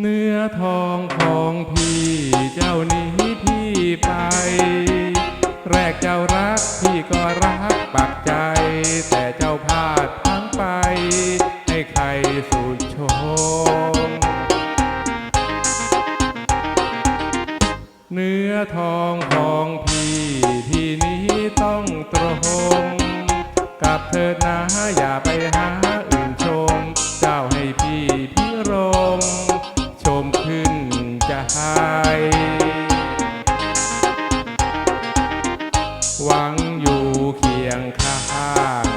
เนื้อทองของพี่เจ้านี้พี่ไป แรกเจ้ารักพี่ก็รักปักใจ แต่เจ้าพลาดทั้งไป ให้ใครสุดชม เนื้อทองของพี่ที่นี้ต้องตรง กับเธอนะอย่าไปหา หายหวังอยู่เคียงข้าง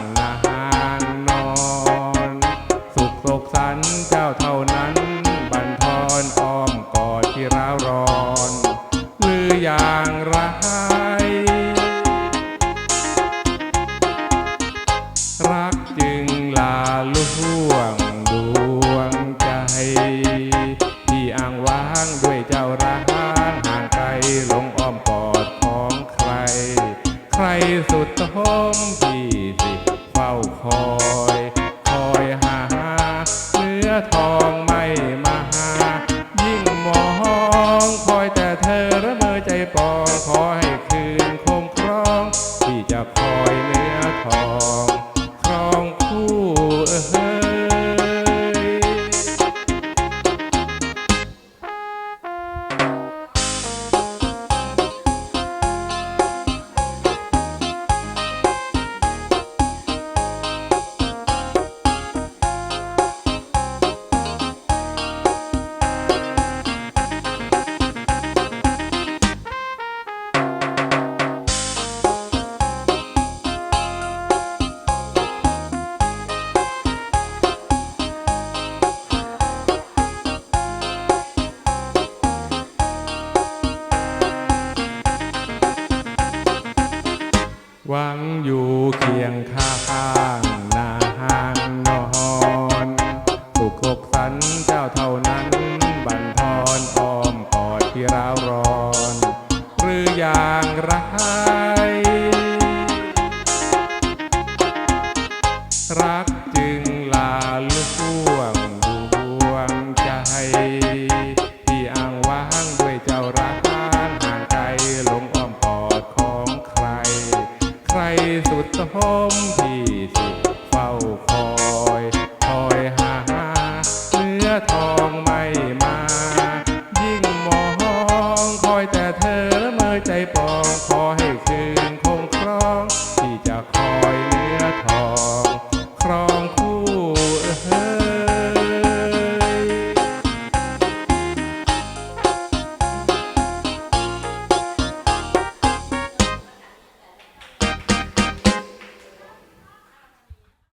สุดโทมพี่สิเฝ้าคอย คอยหา เนื้อทองไม่มาหา ยิ่งมองคอยแต่เธอระเมอใจปอง ขอให้คืนคงครอง ที่จะคอยเนื้อทองครอง หวังอยู่เคียงข้างนางนอนสุกอกสันเจ้าเท่านั้นบันทอนอ้อมกอดที่ร้าวร้อน หรืออย่างไร สุดโทมที่สุดเฝ้าคอยคอยหาเนื้อทองไม่มา ยิ่งมองคอยแต่เธอละเมอใจปองขอให้คืนคงครอง